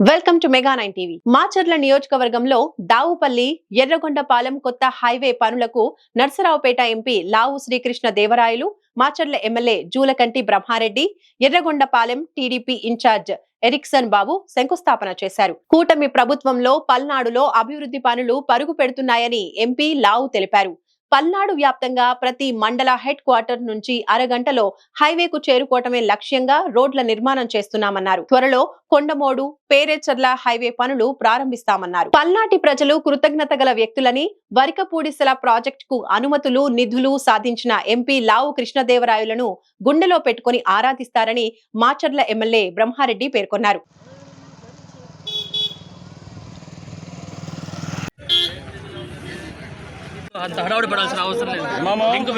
Welcome to mega nine TV. Macherla నియోజకవర్గంలో దావుపల్లి ఎర్రగొండపాలెం కొత్త highway పనులకు Narsaraopet MP Lavu Srikrishna Devarayalu Macherla MLA Julakanti Brahma Reddy Erragondapalem TDP in charge Erikshan Babu శంకుస్థాపన చేశారు. కూటమి ప్రభుత్వంలో పల్నాడులో అభివృద్ధి పనులు పరుగు పెడుతున్నాయని ఎంపీ లావు తెలిపారు. పల్నాడు వ్యాప్తంగా ప్రతి మండల హెడ్ క్వార్టర్ నుంచి అరగంటలో హైవేకు చేరుకోవటమే లక్ష్యంగా రోడ్ల నిర్మాణం చేస్తున్నామన్నారు. త్వరలో కొండమోడు పేరేచర్ల హైవే పనులు ప్రారంభిస్తామన్నారు. పల్నాటి ప్రజలు కృతజ్ఞత గల వ్యక్తులని వరికపూడిసల ప్రాజెక్టుకు అనుమతులు నిధులు సాధించిన ఎంపీ లావు కృష్ణదేవరాయలను గుండెలో పెట్టుకుని ఆరాధిస్తారని మాచర్ల ఎమ్మెల్యే బ్రహ్మారెడ్డి పేర్కొన్నారు. అంత హడావుడి పడాల్సిన అవసరం లేదు. లింక్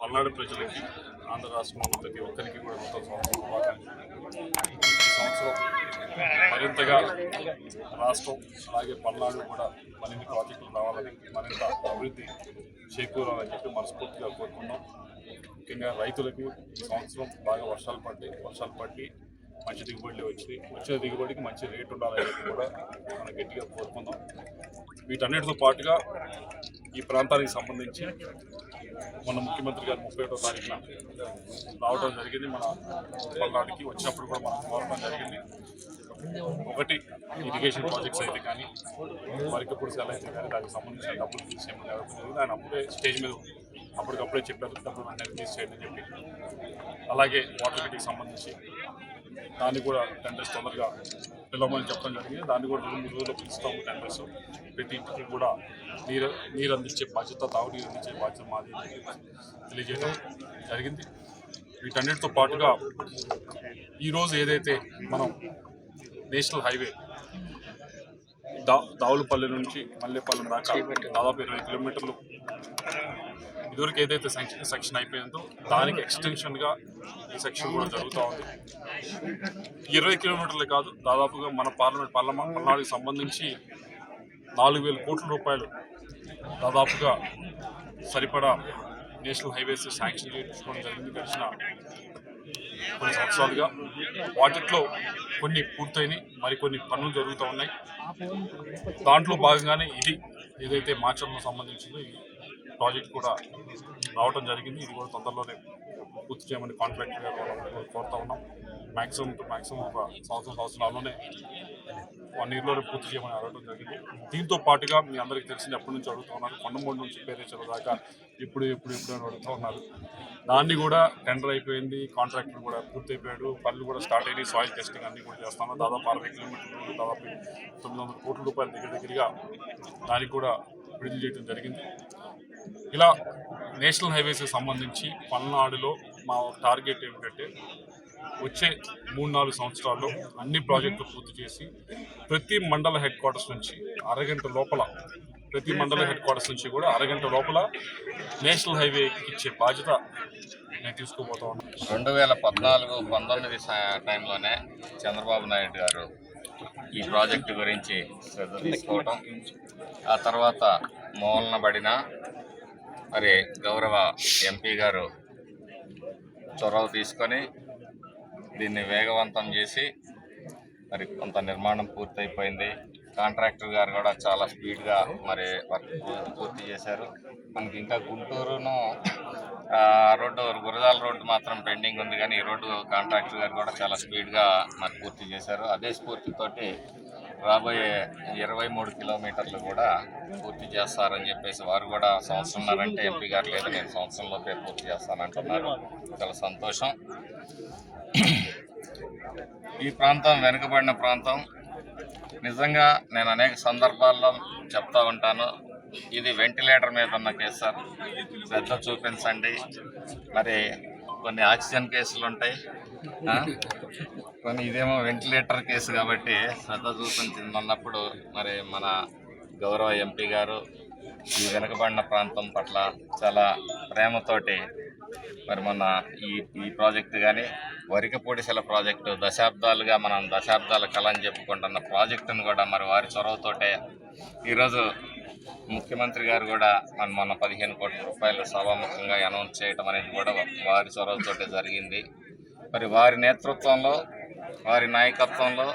పల్నాడు ప్రజలకి ఆంధ్ర రాష్ట్రంలో ప్రతి ఒక్కరికి కూడా మొత్తం సంవత్సరం మరింతగా రాష్ట్రం అలాగే పల్నాడు కూడా మరిన్ని ప్రాజెక్టులు రావాలని మరింత అభివృద్ధి చేకూరాలని చెప్పి మనస్ఫూర్తిగా కోరుకున్నాం ముఖ్యంగా రైతులకు ఈ సంవత్సరం బాగా వర్షాలు పడ్డాయి. వర్షాలు పట్టి మంచి దిగుబడులు వచ్చినాయి వచ్చే దిగుబడికి మంచి రేటు ఉండాలని కూడా మనం గట్టిగా కోరుకుందాం. వీటన్నిటితో పాటుగా ఈ ప్రాంతానికి సంబంధించి మన ముఖ్యమంత్రి గారు ముప్పై ఒకటో తారీఖున రావడం జరిగింది. మన పల్నాడుకి వచ్చినప్పుడు కూడా మనం కోరడం జరిగింది. ఒకటి ఇరిగేషన్ ప్రాజెక్ట్స్ అయితే కానీ వరికి పుడిసాలు అయితే కానీ దానికి సంబంధించిన డబ్బులు తీసేయమని అడగడం జరిగింది ఆయన అప్పుడే స్టేజ్ మీద అప్పటికప్పుడే చెప్పారు. డబ్బులు అనేది తీసేయండి అని చెప్పి. అలాగే వాటర్ గేట్కి సంబంధించి దాన్ని కూడా టెండర్స్ తొందరగా పిలవమని చెప్పడం జరిగింది. దాన్ని కూడా రెండు మూడు రోజుల్లో పిలుస్తాము టెండర్స్. ప్రతి ఇంటికి కూడా నీరు నీరు అందించే బాధ్యత తాగునీరు అందించే బాధ్యత మాది అని తెలియజేయడం జరిగింది. వీటన్నిటితో పాటుగా ఈరోజు ఏదైతే మనం నేషనల్ హైవే దా దావులపల్లి నుంచి మల్లెపాలెం దాకా దాదాపు ఇరవై కిలోమీటర్లు ఇదివరకు ఏదైతే సెక్షన్ సెక్షన్ అయిపోయిందో దానికి ఎక్స్టెన్షన్గా ఈ సెక్షన్ కూడా జరుగుతూ ఉంది. ఇరవై కిలోమీటర్లే కాదు దాదాపుగా మన పార్లమెంట్ పార్లమెంట్ పల్నాడుకి సంబంధించి నాలుగు వేల కోట్ల రూపాయలు దాదాపుగా సరిపడా నేషనల్ హైవేస్ శాంక్షన్ చేయించుకోవడం జరిగింది. గడిచిన కొన్ని సంవత్సరాలుగా. వాటిలో కొన్ని పూర్తయినాయి మరికొన్ని పనులు జరుగుతూ ఉన్నాయి. దాంట్లో భాగంగానే ఇది ఏదైతే మార్చడంలో సంబంధించిందో ప్రాజెక్ట్ కూడా రావడం జరిగింది. ఇది కూడా తొందరలోనే పూర్తి చేయమని కాంట్రాక్ట్ కోరుతా ఉన్నాం. మ్యాక్సిమం టు మ్యాక్సిమం ఒక సంవత్సరం సంవత్సరాల్లోనే వన్ ఇయర్లోనే పూర్తి చేయమని అడగడం జరిగింది. దీంతో పాటుగా మీ అందరికీ తెలిసింది ఎప్పటి నుంచి అడుగుతూ ఉన్నారు. కొండమూడు నుంచి పేరేచల దాకా ఇప్పుడు ఎప్పుడు ఎప్పుడు అని అడుగుతూ ఉన్నారు. దాన్ని కూడా టెండర్ అయిపోయింది. కాంట్రాక్టర్ కూడా పూర్తి అయిపోయాడు. పనులు కూడా స్టార్ట్ అయ్యి సాయిల్ టెస్టింగ్ అన్ని కూడా చేస్తాను దాదాపు అరవై కిలోమీటర్లు దాదాపు తొమ్మిది వందల కోట్ల రూపాయల దగ్గర దగ్గరగా దానికి కూడా విడుదల చేయడం జరిగింది. ఇలా నేషనల్ హైవేస్కి సంబంధించి పల్నాడులో మా టార్గెట్ ఏమిటంటే వచ్చే మూడు నాలుగు సంవత్సరాల్లో అన్ని ప్రాజెక్టులు పూర్తి చేసి ప్రతి మండల హెడ్ క్వార్టర్స్ నుంచి అరగంట లోపల ప్రతి మండల హెడ్ క్వార్టర్స్ నుంచి కూడా అరగంట లోపల నేషనల్ హైవే ఇచ్చే బాధ్యత నేను తీసుకుపోతా ఉన్నాను రెండు వేల పద్నాలుగు పంతొమ్మిది టైంలోనే చంద్రబాబు నాయుడు గారు ఈ ప్రాజెక్టు గురించి శ్రద్ధ తీసుకోవటం ఆ తర్వాత మూలనబడిన మరి గౌరవ ఎంపీ గారు చొరవ తీసుకొని దీన్ని వేగవంతం చేసి మరి కొంత నిర్మాణం పూర్తయిపోయింది. కాంట్రాక్టర్ గారు కూడా చాలా స్పీడ్గా మరి వర్క్ పూర్తి చేశారు. మనకి ఇంకా గుంటూరును రోడ్డు గురజాల రోడ్డు మాత్రం పెండింగ్ ఉంది కానీ ఈ రోడ్డు కాంట్రాక్టర్ గారు కూడా చాలా స్పీడ్గా మరి పూర్తి చేశారు. అదే స్ఫూర్తితోటి రాబోయే ఇరవై మూడు కిలోమీటర్లు కూడా పూర్తి చేస్తారని చెప్పేసి వారు కూడా సంవత్సరంన్నారంటే ఎంపీ గారు లేదు నేను సంవత్సరంలోపే పూర్తి చేస్తానంటున్నారు. చాలా సంతోషం. ఈ ప్రాంతం వెనుకబడిన ప్రాంతం. నిజంగా నేను అనేక సందర్భాల్లో చెప్తా ఉంటాను. ఇది వెంటిలేటర్ మీద ఉన్న కేసు సార్. శ్రద్ధ చూపించండి. మరి కొన్ని ఆక్సిజన్ కేసులు ఉంటాయి కానీ కొన్ని ఇదేమో వెంటిలేటర్ కేసు కాబట్టి శ్రద్ధ చూపించింది అన్నప్పుడు మరి మన గౌరవ ఎంపీ గారు ఈ వెనుకబడిన ప్రాంతం పట్ల చాలా ప్రేమతోటి మరి మన ఈ ఈ ప్రాజెక్టు కానీ వరికపూడిసెల ప్రాజెక్టు దశాబ్దాలుగా మనం దశాబ్దాల కళ అని చెప్పుకుంటున్న ప్రాజెక్టును కూడా మరి వారి చొరవతోటే ఈరోజు ముఖ్యమంత్రి గారు కూడా మన మొన్న పదిహేను కోట్ల రూపాయలు సభాముఖంగా అనౌన్స్ చేయడం అనేది కూడా వారి చొరవతోటే జరిగింది. మరి వారి నేతృత్వంలో వారి నాయకత్వంలో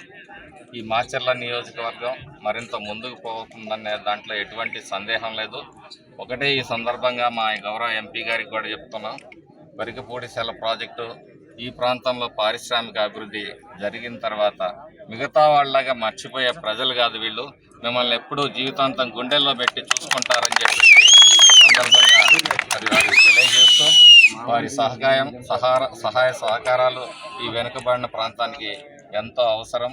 ఈ మాచర్ల నియోజకవర్గం మరింత ముందుకు పోతుందనే దాంట్లో ఎటువంటి సందేహం లేదు. ఒకటే ఈ సందర్భంగా మా గౌరవ ఎంపీ గారికి కూడా చెప్తున్నాం. వరికపూడి సెల ప్రాజెక్టు ఈ ప్రాంతంలో పారిశ్రామిక అభివృద్ధి జరిగిన తర్వాత మిగతా వాళ్ళలాగా మర్చిపోయే ప్రజలు కాదు వీళ్ళు. మిమ్మల్ని ఎప్పుడూ జీవితాంతం గుండెల్లో పెట్టి చూసుకుంటారని చెప్పేసి సందర్భంగా అది వారికి తెలియజేస్తూ వారి సహకారం సహార సహాయ సహకారాలు ఈ వెనుకబడిన ప్రాంతానికి ఎంతో అవసరం.